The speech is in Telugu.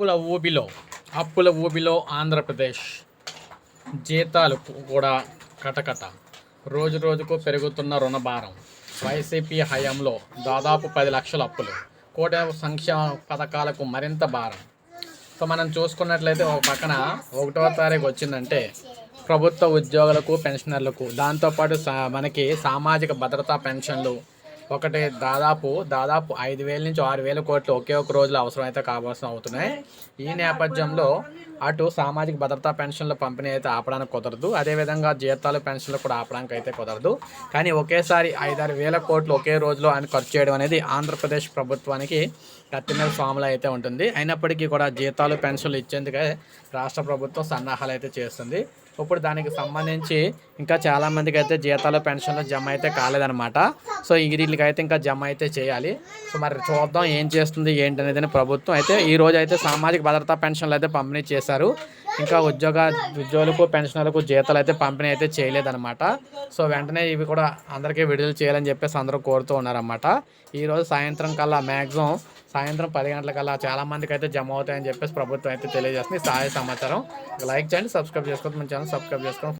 అప్పుల ఊబిలో అప్పుల ఊబిలో ఆంధ్రప్రదేశ్ జీతాలు కూడా కటకట. రోజు రోజుకు పెరుగుతున్న రుణభారం. వైసీపీ హయాంలో దాదాపు పది లక్షల అప్పులు. కోట సంక్షేమ పథకాలకు మరింత భారం. సో మనం చూసుకున్నట్లయితే ఒక పక్కన ఒకటో తారీఖు వచ్చిందంటే ప్రభుత్వ ఉద్యోగులకు పెన్షనర్లకు దాంతోపాటు సా మనకి సామాజిక భద్రతా పెన్షన్లు ఒకటి దాదాపు దాదాపు ఐదు వేల నుంచి ఆరు వేల కోట్లు ఒకే ఒక రోజులో అవసరమైతే కావాల్సిన అవుతున్నాయి. ఈ నేపథ్యంలో అటు సామాజిక భద్రతా పెన్షన్ల పంపిణీ అయితే ఆపడానికి కుదరదు. అదేవిధంగా జీతాలు పెన్షన్లు కూడా ఆపడానికి అయితే కుదరదు. కానీ ఒకేసారి ఐదారు వేల కోట్లు ఒకే రోజులో ఆయన ఖర్చు చేయడం అనేది ఆంధ్రప్రదేశ్ ప్రభుత్వానికి కత్తిమీద స్వాములు అయితే ఉంటుంది. అయినప్పటికీ కూడా జీతాలు పెన్షన్లు ఇచ్చేందుకే రాష్ట్ర ప్రభుత్వం సన్నాహాలు అయితే చేస్తుంది. ఇప్పుడు దానికి సంబంధించి ఇంకా చాలామందికి అయితే జీతాలు పెన్షన్లు జమ అయితే కాలేదన్నమాట. సో ఈ వీళ్ళకి అయితే ఇంకా జమ అయితే చేయాలి. సో మరి చూద్దాం ఏం చేస్తుంది ఏంటి అనేది ప్రభుత్వం అయితే ఈ రోజు అయితే సామాజిక భద్రతా పెన్షన్లు అయితే పంపిణీ చేశారు. ఇంకా ఉద్యోగ ఉద్యోగులకు పెన్షనర్లకు జీతాలు అయితే పంపిణీ అయితే చేయలేదన్నమాట. సో వెంటనే ఇవి కూడా అందరికీ విడుదల చేయాలని చెప్పేసి అందరూ కోరుతూ ఉన్నారన్నమాట. ఈరోజు సాయంత్రం కల్లా మ్యాక్సిమం సాయంత్రం పది గంటలకల్లా చాలా మందికి అయితే జమ అవుతాయని చెప్పేసి ప్రభుత్వం అయితే తెలియజేస్తుంది. సాయ సమాచారం. లైక్ చేయండి సబ్స్క్రైబ్ చేసుకోవద్దు. మన ఛానల్ సబ్స్క్రైబ్ చేసుకోండి.